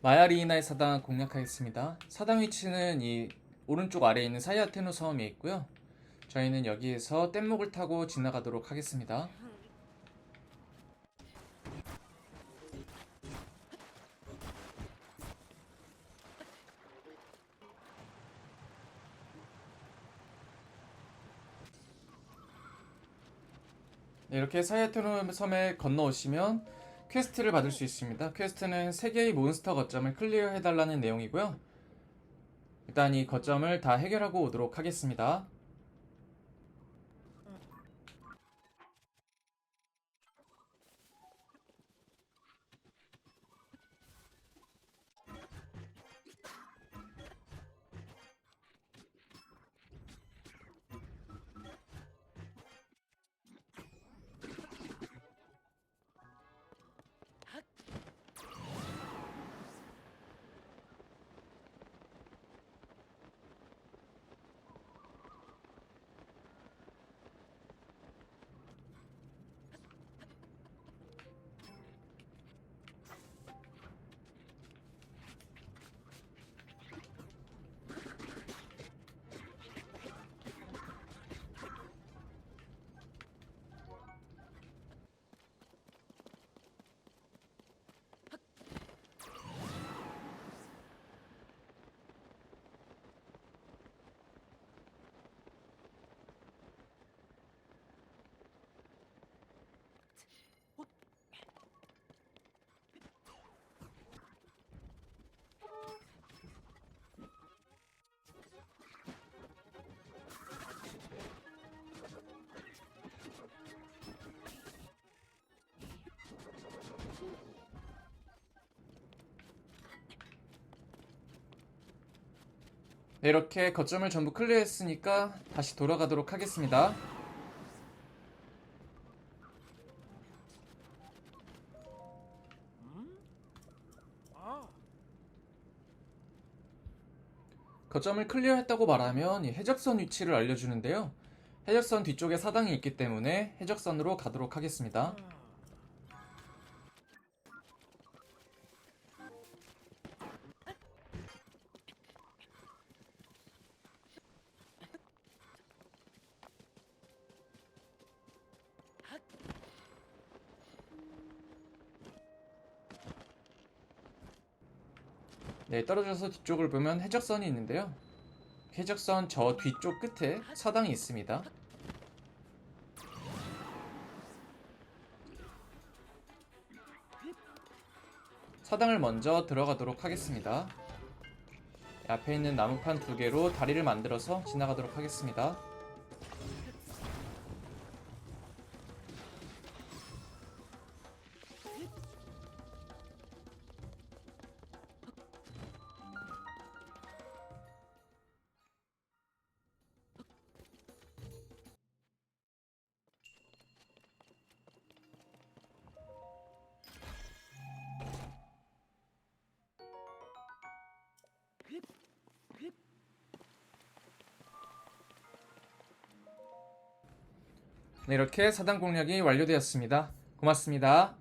마야리이나의 사당 공략하겠습니다. 사당 위치는 이 오른쪽 아래에 있는 사이아테노 섬에 있고요. 저희는 여기에서 뗏목을 타고 지나가도록 하겠습니다. 네, 이렇게 사이아테노 섬에 건너오시면 퀘스트를 받을 수 있습니다. 퀘스트는 3개의 몬스터 거점을 클리어해달라는 내용이고요. 일단 이 거점을 다 해결하고 오도록 하겠습니다. 네, 이렇게 거점을 전부 클리어했으니까 다시 돌아가도록 하겠습니다. 거점을 클리어했다고 말하면 이 해적선 위치를 알려주는데요. 해적선 뒤쪽에 사당이 있기 때문에 해적선으로 가도록 하겠습니다. 네, 떨어져서 뒤쪽을 보면 해적선이 있는데요. 해적선 저 뒤쪽 끝에 사당이 있습니다. 사당을 먼저 들어가도록 하겠습니다. 네, 앞에 있는 나무판 두 개로 다리를 만들어서 지나가도록 하겠습니다. 네, 이렇게 사당 공략이 완료되었습니다. 고맙습니다.